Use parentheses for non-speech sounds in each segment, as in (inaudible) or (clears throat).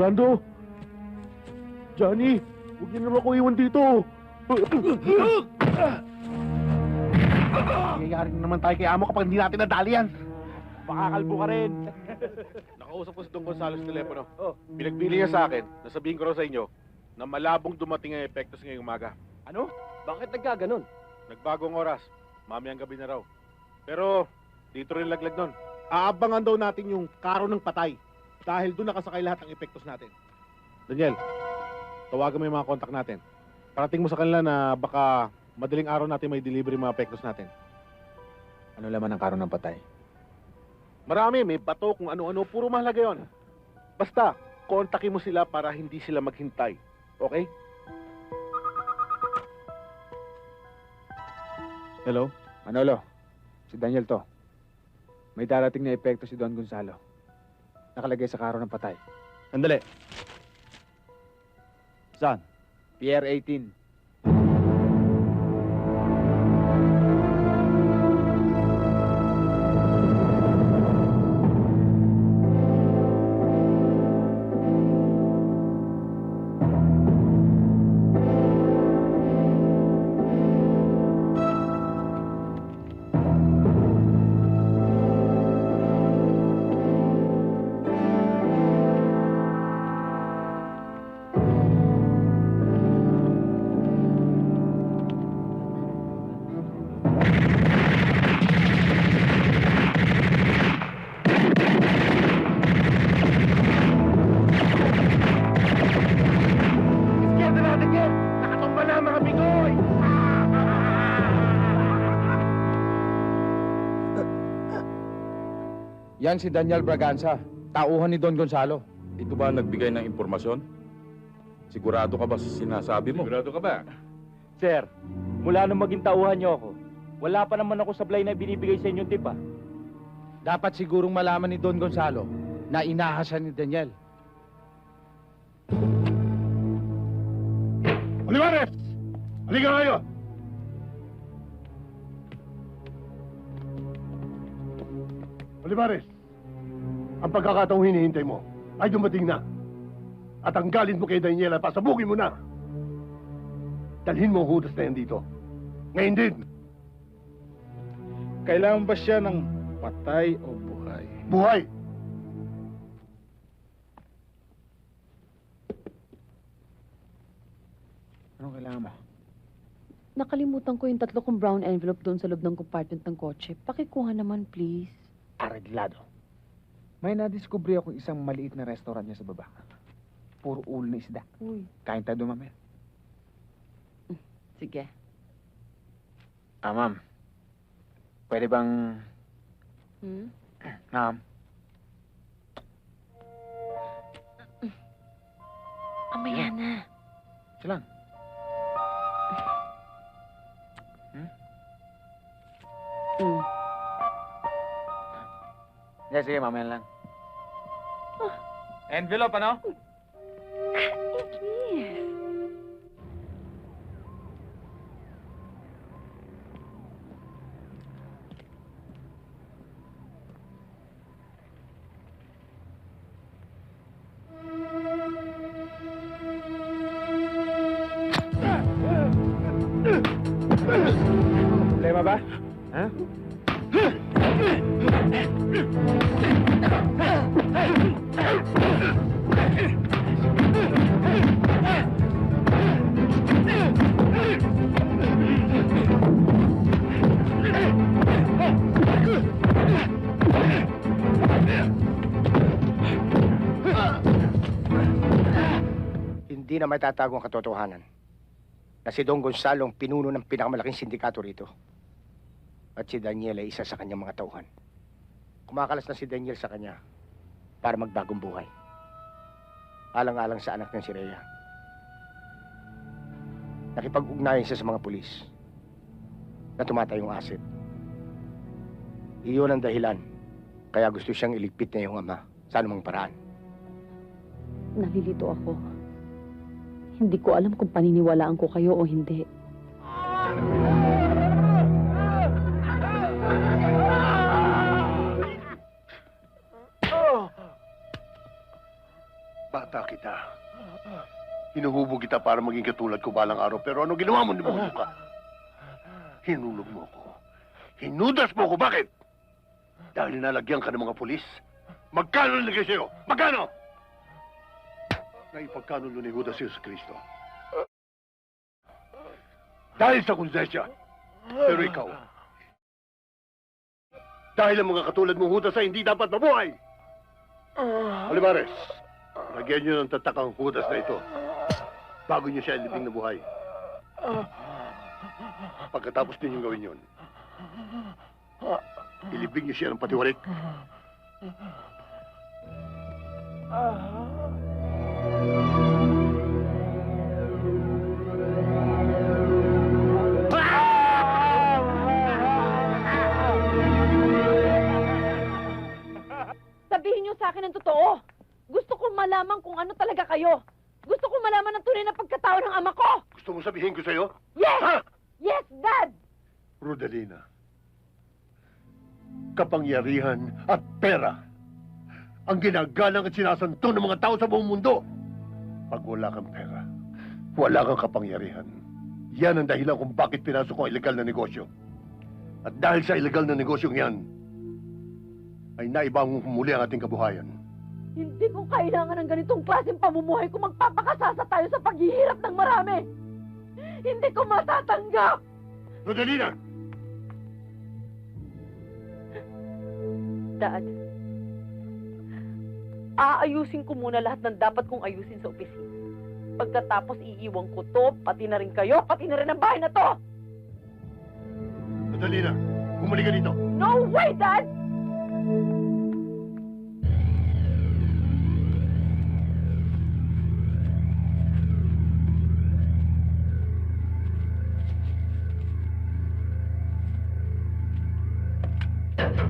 Brando! Johnny! Huwag niyo naman ako iwan dito! Nangyayari na naman tayo kay Amo kapag hindi natin nadali yan. Makakalbo ka rin. (laughs) Nakausap ko si Don Gonzalo sa telepono. Oh. Pinagbili niya sa akin, nasabihin ko raw sa inyo, na malabong dumating ang epektos ngayong umaga. Ano? Bakit nagkaganon? Nagbagong oras, mamayang gabi na raw. Pero, dito rin laglag nun. Aabangan daw natin yung karo ng patay. Dahil doon nakasakay lahat ng epektos natin. Daniel, tawagan mo yung mga kontak natin. Parating mo sa kanila na baka madaling araw natin may delivery mga epektos natin. Ano laman ng karon ng patay? Marami, may bato kung ano-ano, puro mahalaga yon. Basta, kontakin mo sila para hindi sila maghintay. Okay? Hello? Manolo, si Daniel to. May darating na epekto si Don Gonzalo. Nakalagay sa karon ng patay. Sandali. Saan? Pier 18. Yan si Daniel Braganza, tauhan ni Don Gonzalo. Ito ba ang nagbigay ng impormasyon? Sigurado ka ba sa sinasabi mo? Sigurado ka ba? Sir, mula nung maging tauhan niyo ako, wala pa naman ako sablay na binibigay sa inyong tip ah. Dapat sigurong malaman ni Don Gonzalo na inahasan ni Daniel. Olivares! Halika kayo! Olivares, ang pagkakataong hinihintay mo ay dumating na. At ang galit mo kay Daniela, pasabugin mo na. Dalhin mo ang hudas na yan dito. Ngayon din, Kailangan ba siya ng patay o buhay? buhay. Anong kailangan mo? Nakalimutan ko yung tatlo kong brown envelope doon sa loob ng compartment ng kotse. Pakikuha naman, please. Areglado. May nadiskubre akong isang maliit na restaurant niya sa baba. Puro ulo na isda. Uy, Kain tayo mamaya. sige. Ah, ma'am. Pwede bang... Hmm? (clears throat) Ma'am, Amaya na. siya lang. Yeah, sige, mamaya lang. Envelope, ano? Hindi na matatago ang katotohanan na si Don Gonzalo ang pinuno ng pinakamalaking sindikato rito. At si Daniel ay isa sa kanyang mga tauhan. Kumakalas na si Daniel sa kanya para magbagong buhay. Alang-alang sa anak ng si Rhea. Nakipag-ugnayan siya sa mga pulis na tumatayong asset. Iyon ang dahilan kaya gusto siyang iligpit na yung ama sa anumang paraan. Nalilito ako. Hindi ko alam kung paniniwalaan ko kayo o hindi. Bata kita. Hinuhubog kita para maging katulad ko balang araw. Pero ano ginawa mo? Nibulo ka. Hinulog mo ko. Hinudas mo ko. Bakit? Dahil nalagyan ka ng mga pulis. Magkano nilagay sa'yo? Magkano? Naipagkano ni Judas Jesus Cristo. Dahil sa konsensya. Pero ikaw, dahil ang mga katulad mong Judas ay hindi dapat mabuhay. Olivares, lagyan niyo ng tatakang Judas na ito bago niyo siya ilibing na buhay. Pagkatapos ninyong gawin yun, ilibing niyo siya ng patiwarik. Sabihin sa akin ang totoo. Gusto kong malaman kung ano talaga kayo. Gusto kong malaman ang tunay na pagkatao ng ama ko. Gusto mo sabihin ko sa'yo? Yes! Ha? Yes, Dad! Rodalina, kapangyarihan at pera ang ginagalang at sinasanto ng mga tao sa buong mundo. Pag wala kang pera, wala kang kapangyarihan. Yan ang dahilan kung bakit pinasok ko ang ilegal na negosyo. At dahil sa ilegal na negosyong yan, ay naibang muli ang ating kabuhayan. Hindi ko kailangan ng ganitong klaseng pamumuhay kung magpapakasasa tayo sa paghihirap ng marami. Hindi ko matatanggap! Rodalina! Dad, aayusin ko muna lahat ng dapat kong ayusin sa opisina. Pagkatapos iiwan ko to, pati na rin kayo, pati na rin ang bahay na to! Rodalina, bumalik ka dito. No way, Dad!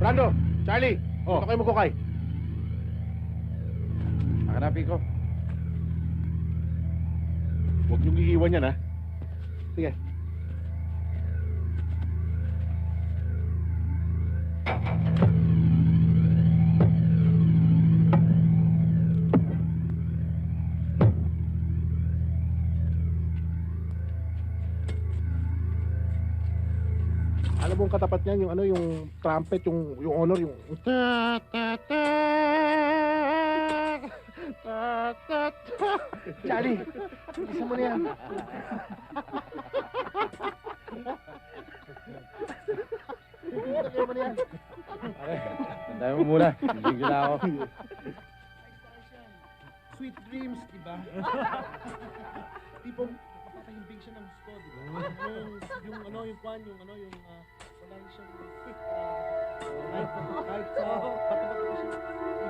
Brando, Charlie, oh. ano kayo magkukay? Hanapin ko. Huwag niyong iiwan yan, ha? Sige. Ang katapat niyan, yung ano, yung trumpet, yung, yung honor, yung... Ta, ta, ta, ta, ta, ta. Isa mo na yan. Tayo mo muna. Bibigyan na ako. Sweet dreams, di ba? (laughs) Tipong siya ng gusto, di ba? Yung, yung ano, yung kwan, yung ano, yung uh, wala siyang uh, (laughs) (laughs) kahit, kahit sa bato-bato ko siya,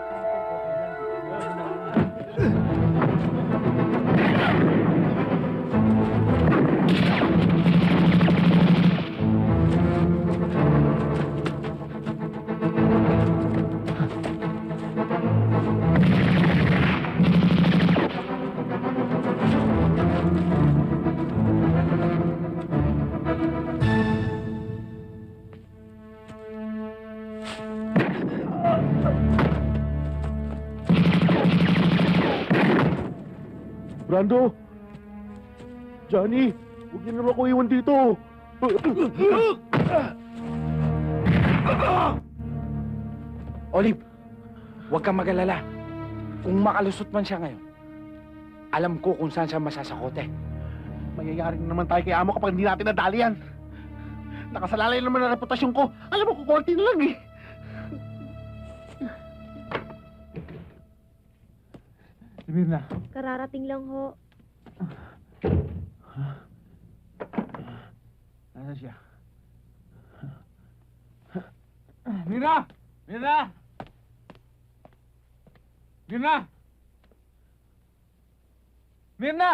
Brando! Johnny! Huwag niyo naman ako iwan dito! Olive, huwag kang mag-alala. Kung makalusot man siya ngayon, alam ko kung saan siya masasakote. Mayayari na naman tayo kay Amo kapag hindi natin nadali yan. Nakasalalay naman ang reputasyon ko. Alam mo, kukunti na lang eh. Si Mirna. Kararating lang ho. Nasaan siya? Mirna! Mirna! Mirna! Mirna!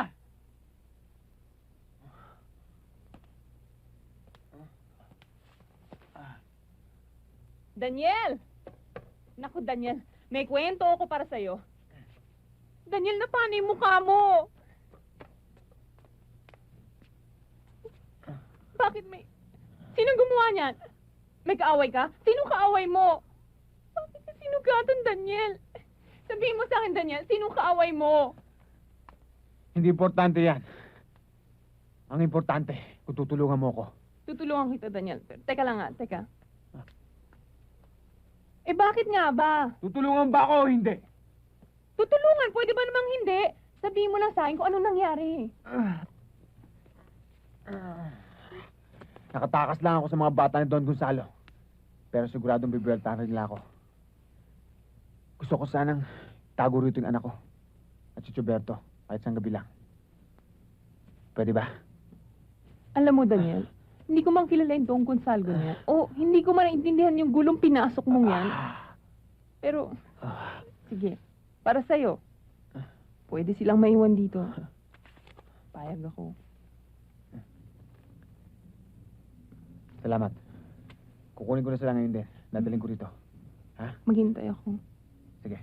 Daniel! Naku, Daniel, may kwento ako para sa'yo. Daniel, na paano yung mukha mo? Bakit may... Sinong gumawa niyan? May kaaway ka? Sino kaaway mo? Bakit ka sinugatan, Daniel? Sabihin mo sa akin, Daniel, sinong kaaway mo? Hindi importante yan. Ang importante, kung tutulungan mo ko. Tutulungan kita, Daniel. Pero, teka lang nga, teka. Eh, bakit nga ba? Tutulungan ba ako o hindi? Tutulungan, pwede ba namang hindi? Sabihin mo lang sa akin kung anong nangyari. Nakatakas lang ako sa mga bata ni Don Gonzalo. Pero siguradong bibueltahan rin nila ako. Gusto ko sanang tago rito yung anak ko. At si Chuberto, kahit isang gabi lang. Pwede ba? Alam mo, Daniel, hindi ko man kilala yung Don Gonsalvo niya. O hindi ko man naintindihan yung gulong pinasok mong yan. Pero, Ah, sige, para sa'yo, pwede silang maiwan dito. Payag ako. salamat. Kukunin ko na sila ngayon din. Dadaling ko rito. Maghintay ako. Sige.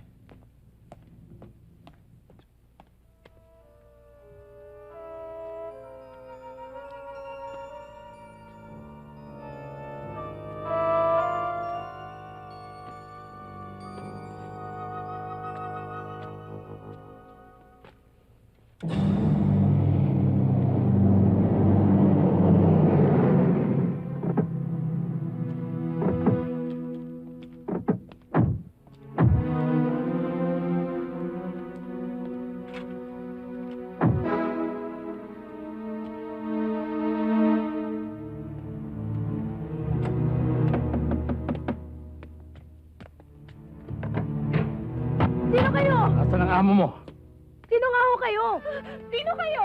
Amo mo? Sino nga ho kayo? Sino kayo?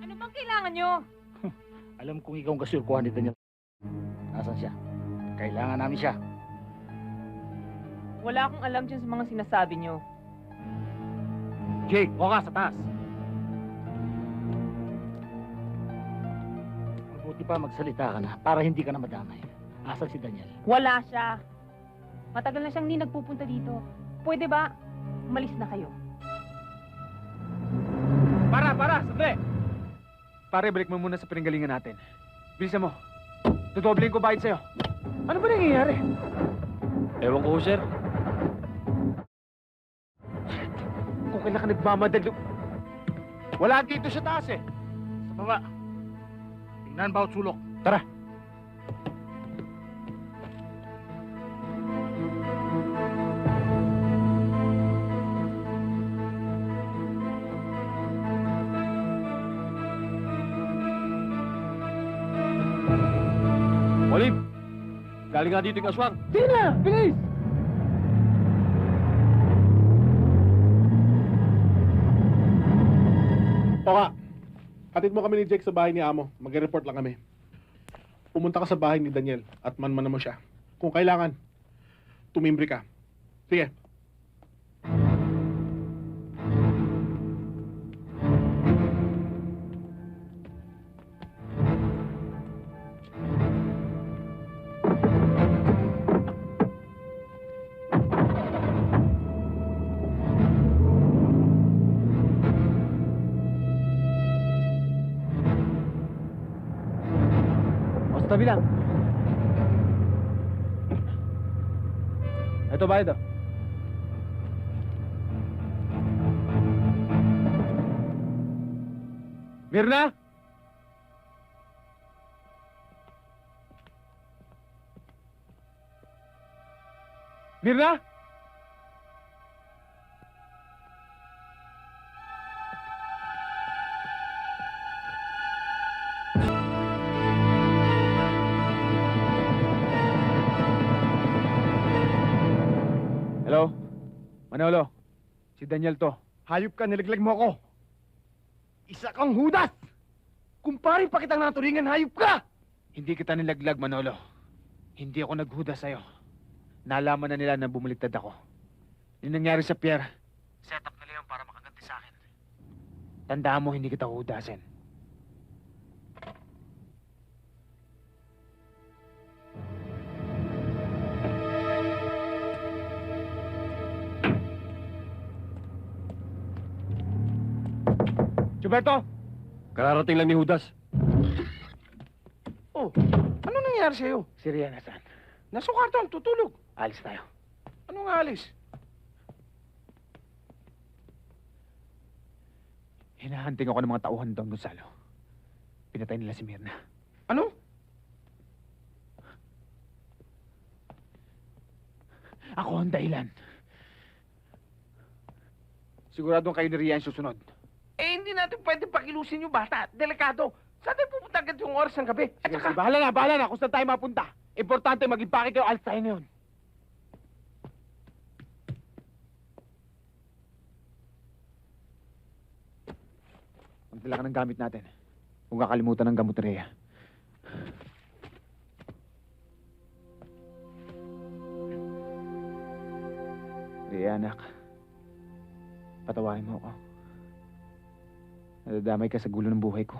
Ano bang kailangan nyo? (laughs) Alam kong ikaw ang kasurkuhan ni Daniel. Nasaan siya? Kailangan namin siya. Wala akong alam dyan sa mga sinasabi nyo. Jake, buka sa taas. Mabuti pa magsalita ka na para hindi ka na madamay. Asan si Daniel? Wala siya. Matagal na siyang hindi nagpupunta dito. Pwede ba? Umalis na kayo. Para, para! Sandali! Pare, balik mo muna sa pinanggalingan natin. Bilisan mo. Dodobling ko bayad sa'yo. Ano ba nangyayari? Ewan ko, sir. Kung kailan ka nagmamadali... Wala dito sa taas eh. Sa baba. Tingnan bawat sulok. Tara. Galing nga dito yung aswang. Sige na! Bilis! Toka, hatid mo kami ni Jake sa bahay ni Amo. Mag-report lang kami. Pumunta ka sa bahay ni Daniel at man-man mo siya. Kung kailangan, tumimbre ka. Sige. Tabi lang. Ito bayad oh. Mirna? Mirna? Manolo, si Daniel to. Hayop ka, nilaglag mo ako. Isa kang hudas! Kumpari pa kitang naturingan, hayop ka! Hindi kita nilaglag, Manolo. Hindi ako naghuda sa'yo. Nalaman na nila na bumaliktad ako. Yung nangyari sa Pierre, set up nila yun para makaganti sa akin. Tandaan mo, hindi kita hudasin. Gilberto! Kararating lang ni Judas. Oh, ano nangyari sa'yo? Si Rian nasaan? Nasa kwarto, tutulog. Alis tayo. Anong alis? Hinahanting ako ng mga tauhan Don Gonzalo. Pinatay nila si Mirna. Ano? Ako ang dahilan. Siguradong kayo ni Rian susunod. Natin pwede pakilusin yung bata. Delikado. Saan tayo pupunta agad yung oras ng gabi? At saka, sige, bahala na, bahala na kung saan tayo mapunta. Importante maging pake kayo, alis tayo ngayon. Magdala ka ng gamit natin. Huwag kakalimutan ng gamot Rhea. Rhea, anak. Patawarin mo ako. Nadadamay ka sa gulo ng buhay ko.